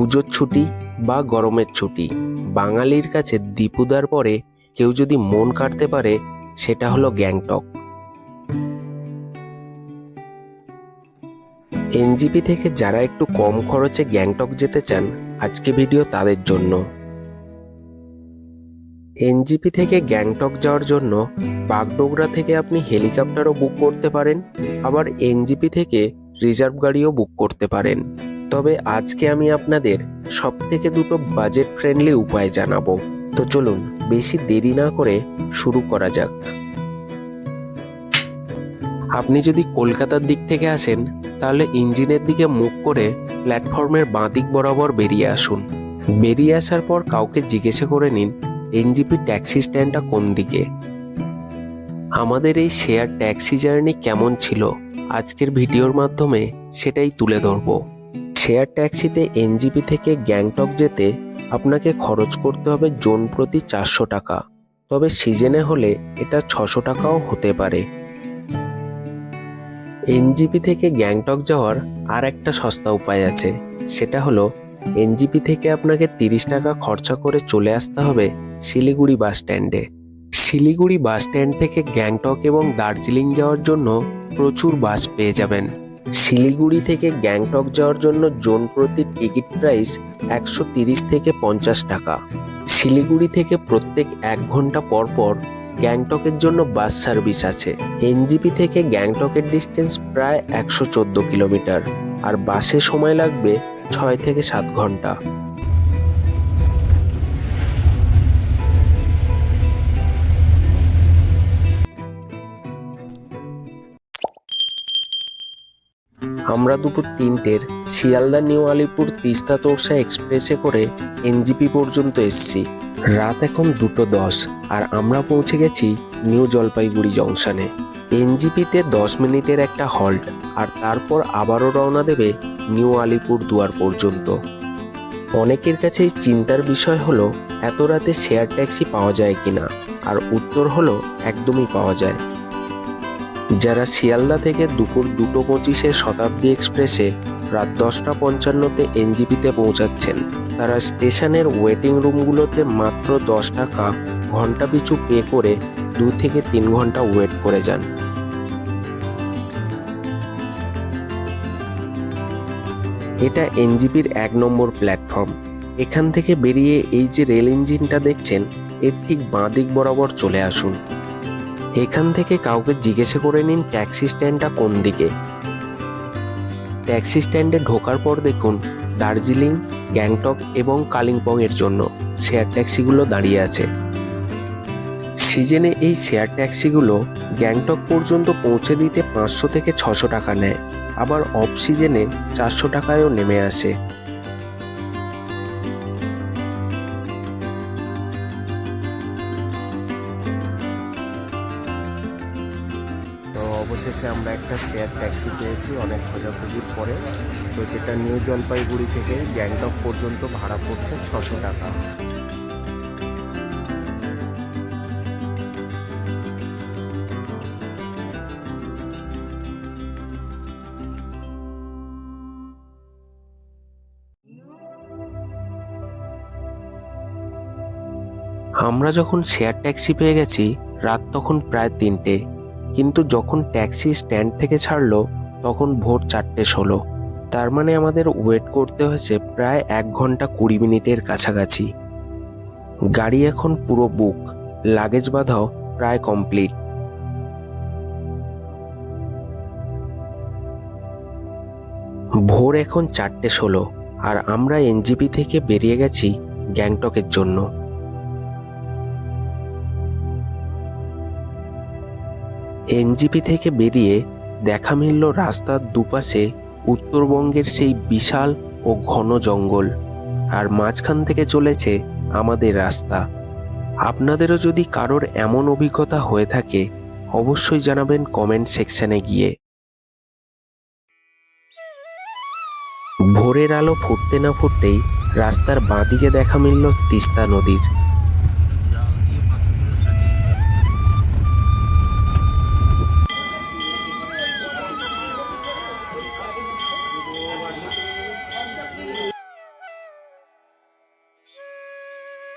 পুজোর ছুটি বা গরমের ছুটি। বাঙালির কাছে দীপুদার পরে কেউ যদি মন কাটতে পারে, সেটা হলো গ্যাংটক। এনজিপি থেকে যারা একটু কম খরচে গ্যাংটক যেতে চান, আজকে ভিডিও তাদের জন্য। এনজিপি থেকে গ্যাংটক যাওয়ার জন্য বাগডোগরা থেকে আপনি হেলিকপ্টারও বুক করতে পারেন, আবার এনজিপি থেকে রিজার্ভ গাড়িও বুক করতে পারেন। তবে আজকে আমি আপনাদের সব থেকে দুটো বাজেট ফ্রেন্ডলি উপায় জানাব। তো চলুন, বেশি দেরি না করে শুরু করা যাক। আপনি যদি কলকাতার দিক থেকে আসেন, তাহলে ইঞ্জিনের দিকে মুখ করে প্ল্যাটফর্মের বাঁ দিক বরাবর বেরিয়ে আসুন। বেরিয়ে আসার পর কাউকে জিজ্ঞেসে করে নিন, এনজিপি ট্যাক্সি স্ট্যান্ডটা কোন দিকে? আমাদের এই শেয়ার ট্যাক্সি জার্নি কেমন ছিল? আজকের ভিডিওর মাধ্যমে সেটাই তুলে ধরবো। শেয়ার ট্যাক্সিতে এনজিপি থেকে গ্যাংটক যেতে আপনাকে খরচ করতে হবে জোন প্রতি চারশো টাকা। তবে সিজনে হলে এটা ছশো টাকাও হতে পারে। এনজিপি থেকে গ্যাংটক যাওয়ার আর একটা সস্তা উপায় আছে। সেটা হলো এনজিপি থেকে আপনাকে তিরিশ টাকা খরচা করে চলে আসতে হবে শিলিগুড়ি বাস স্ট্যান্ডে। শিলিগুড়ি বাস স্ট্যান্ড থেকে গ্যাংটক এবং দার্জিলিং যাওয়ার জন্য প্রচুর বাস পেয়ে যাবেন। শিলিগুড়ি থেকে গ্যাংটক যাওয়ার জন্য জোন প্রতি টিকিট প্রাইস একশো তিরিশ থেকে পঞ্চাশ টাকা। শিলিগুড়ি থেকে প্রত্যেক এক ঘণ্টা পর পর গ্যাংটকের জন্য বাস সার্ভিস আছে। এনজিপি থেকে গ্যাংটকের ডিস্টেন্স প্রায় একশো চোদ্দ কিলোমিটার আর বাসে সময় লাগবে ছয় থেকে সাত ঘণ্টা। আমরা দুপুর তিনটের শিয়ালদা নিউ আলিপুর তিস্তা তোরসা এক্সপ্রেসে করে এনজিপি পর্যন্ত এসছি। রাত এখন দুটো দশ আর আমরা পৌঁছে গেছি নিউ জলপাইগুড়ি জংশনে। এনজিপিতে দশ মিনিটের একটা হল্ট আর তারপর আবারও রওনা দেবে নিউ আলিপুর দুয়ার পর্যন্ত। অনেকের কাছে চিন্তার বিষয় হলো, এত রাতে শেয়ার ট্যাক্সি পাওয়া যায় কিনা? আর উত্তর হলো, একদমই পাওয়া যায়। যারা শিয়ালদা থেকে দুপুর দুটো পঁচিশে শতাব্দী এক্সপ্রেসে রাত দশটা পঞ্চান্নতে এনজিপিতে পৌঁছাচ্ছেন, তারা স্টেশনের ওয়েটিং রুমগুলোতে মাত্র দশ টাকা ঘণ্টা পিছু পে করে দু থেকে তিন ঘণ্টা ওয়েট করে যান। এটা এনজিপির এক নম্বর প্ল্যাটফর্ম। এখান থেকে বেরিয়ে এই যে রেল ইঞ্জিনটা দেখছেন, এর ঠিক বাঁ দিক বরাবর চলে আসুন। এখান থেকে কাউকে জিজ্ঞেসে করে নিন ট্যাক্সি স্ট্যান্ডটা কোন দিকে। ট্যাক্সি স্ট্যান্ডে ঢোকার পর দেখুন দার্জিলিং, গ্যাংটক এবং কালিম্পং এর জন্য শেয়ার ট্যাক্সিগুলো দাঁড়িয়ে আছে। সিজনে এই শেয়ার ট্যাক্সিগুলো গ্যাংটক পর্যন্ত পৌঁছে দিতে পাঁচশো থেকে ছশো টাকা নেয়, আবার অফ সিজনে চারশো টাকায়ও নেমে আসে। শেয়ার ট্যাক্সি পেয়েছি অনেক খোঁজাখুঁজির পরে। তো যেটা নিউ জলপাইগুড়ি থেকে গ্যাংটক পর্যন্ত ভাড়া পড়ছে ছশো টাকা। আমরা যখন শেয়ার ট্যাক্সি পেয়ে গেছি, রাত তখন প্রায় তিনটে। কিন্তু যখন ট্যাক্সি স্ট্যান্ড থেকে ছাড়লো, তখন ভোর চারটে ষোলো। তার মানে আমাদের ওয়েট করতে হয়েছে প্রায় এক ঘণ্টা কুড়ি মিনিটের কাছাকাছি। গাড়ি এখন পুরো বুক, লাগেজ বাঁধাও প্রায় কমপ্লিট। ভোর এখন চারটে ষোলো, আর আমরা এনজিপি থেকে বেরিয়ে গেছি গ্যাংটকের জন্য। এনজিপি থেকে বেরিয়ে দেখা মিলল রাস্তার দুপাশে উত্তরবঙ্গের সেই বিশাল ও ঘন জঙ্গল, আর মাঝখান থেকে চলেছে আমাদের রাস্তা। আপনাদেরও যদি কারোর এমন অভিজ্ঞতা হয়ে থাকে, অবশ্যই জানাবেন কমেন্ট সেকশনে গিয়ে। ভোরের আলো ফুটতে না ফুটতেই রাস্তার বাঁদিকে দেখা মিলল তিস্তা নদীর।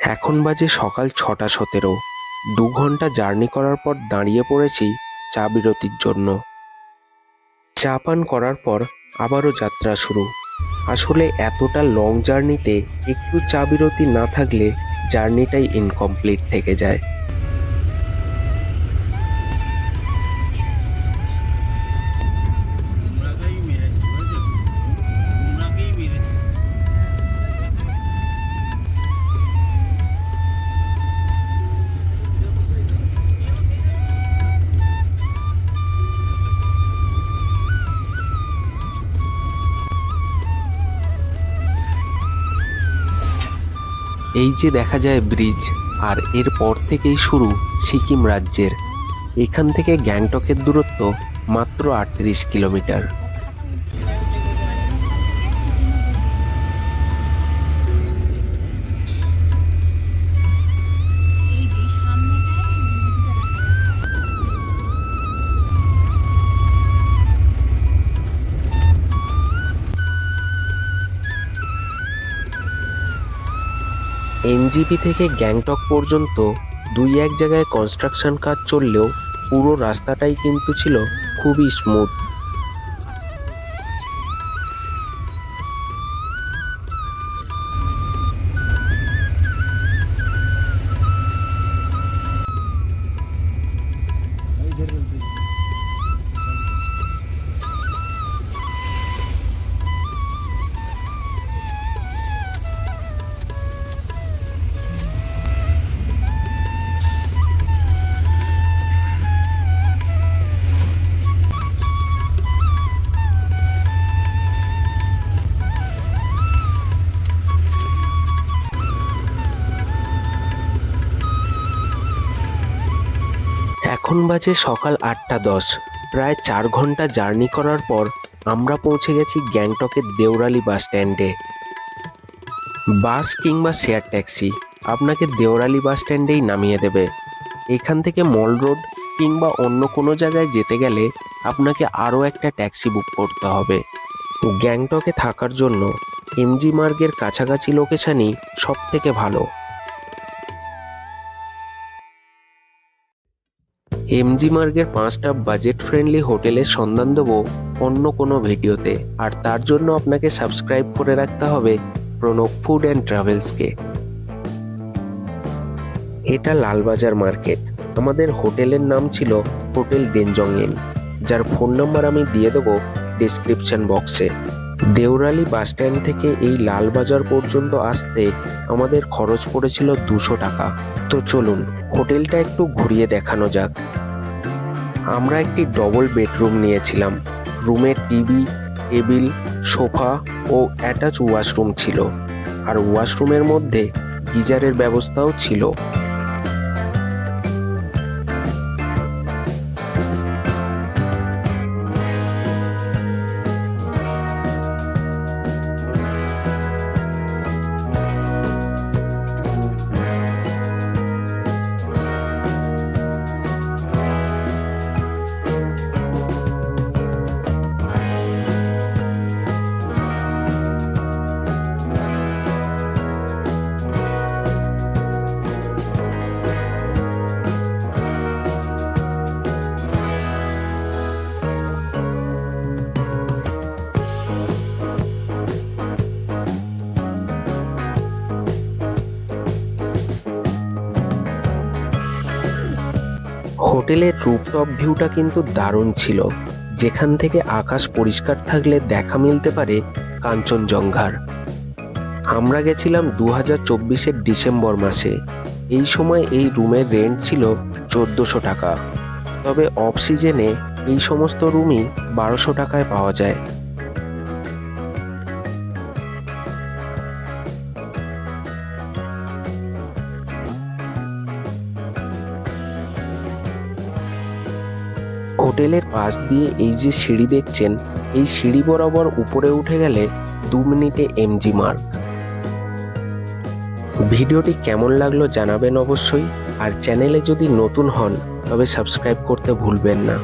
এখন বাজে সকাল ছটা সতেরো। দু ঘণ্টা জার্নি করার পর দাঁড়িয়ে পড়েছি চা বিরতির জন্য। চা পান করার পর আবারও যাত্রা শুরু। আসলে এতটা লং জার্নিতে একটু চা বিরতি না থাকলে জার্নিটাই ইনকমপ্লিট থেকে যায়। এই যে দেখা যায় ব্রিজ, আর এরপর থেকেই শুরু সিকিম রাজ্যের। এখান থেকে গ্যাংটকের দূরত্ব মাত্র আটত্রিশ কিলোমিটার। এনজিপি থেকে গ্যাংটক পর্যন্ত দুই এক জায়গায় কনস্ট্রাকশন কাজ চললেও পুরো রাস্তাটাই কিন্তু ছিল খুবই স্মুথ এই ধরে এখন বাজে সকাল আটটা দশ। প্রায় চার ঘণ্টা জার্নি করার পর আমরা পৌঁছে গেছি গ্যাংটকের দেওরালি বাস স্ট্যান্ডে। বাস কিংবা শেয়ার ট্যাক্সি আপনাকে দেওরালি বাস স্ট্যান্ডেই নামিয়ে দেবে। এখান থেকে মল রোড কিংবা অন্য কোনো জায়গায় যেতে গেলে আপনাকে আরও একটা ট্যাক্সি বুক করতে হবে। গ্যাংটকে থাকার জন্য এমজি মার্গের কাছাকাছি লোকেশানই সব থেকে ভালো। এমজি মার্গের পাঁচটা বাজেট ফ্রেন্ডলি হোটেলের সন্ধান দেবো অন্য কোনো ভিডিওতে। আর তার জন্য আপনাকে সাবস্ক্রাইব করে রাখতে হবে প্রণব ফুড অ্যান্ড ট্রাভেলসকে এটা লালবাজার মার্কেট। আমাদের হোটেলের নাম ছিল হোটেল ডেনজং ইন যার ফোন নাম্বার আমি দিয়ে দেবো ডিসক্রিপশন বক্সে দেওরালি বাস স্ট্যান্ড থেকে এই লালবাজার পর্যন্ত আসতে আমাদের খরচ পড়েছিল দুশো টাকা। তো চলুন হোটেলটা একটু ঘুরিয়ে দেখানো যাক। আমরা একটি ডবল বেডরুম নিয়েছিলাম। রুমে টিভি, টেবিল, সোফা ও অ্যাটাচ ওয়াশরুম ছিল। আর ওয়াশরুমের মধ্যে গিজারের ব্যবস্থাও ছিল। হোটেলের রুপটপ ভিউটা কিন্তু দারুণ ছিল। যেখান থেকে আকাশ পরিষ্কার থাকলে দেখা মিলতে পারে কাঞ্চনজঙ্ঘার। আমরা গেছিলাম দু হাজার চব্বিশের ডিসেম্বর মাসে। এই সময় এই রুমের রেন্ট ছিল চোদ্দোশো টাকা। তবে অফ সিজনে এই সমস্ত রুমই বারোশো টাকায় পাওয়া যায়। হোটেলের পাশ দিয়ে এই যে সিঁড়ি দেখছেন, এই সিঁড়ি বরাবর উপরে উঠে গেলে দু মিনিটে এমজি মার্ক। ভিডিওটি কেমন লাগল জানাবেন অবশ্যই, আর চ্যানেলে যদি নতুন হন, তবে সাবস্ক্রাইব করতে ভুলবেন না।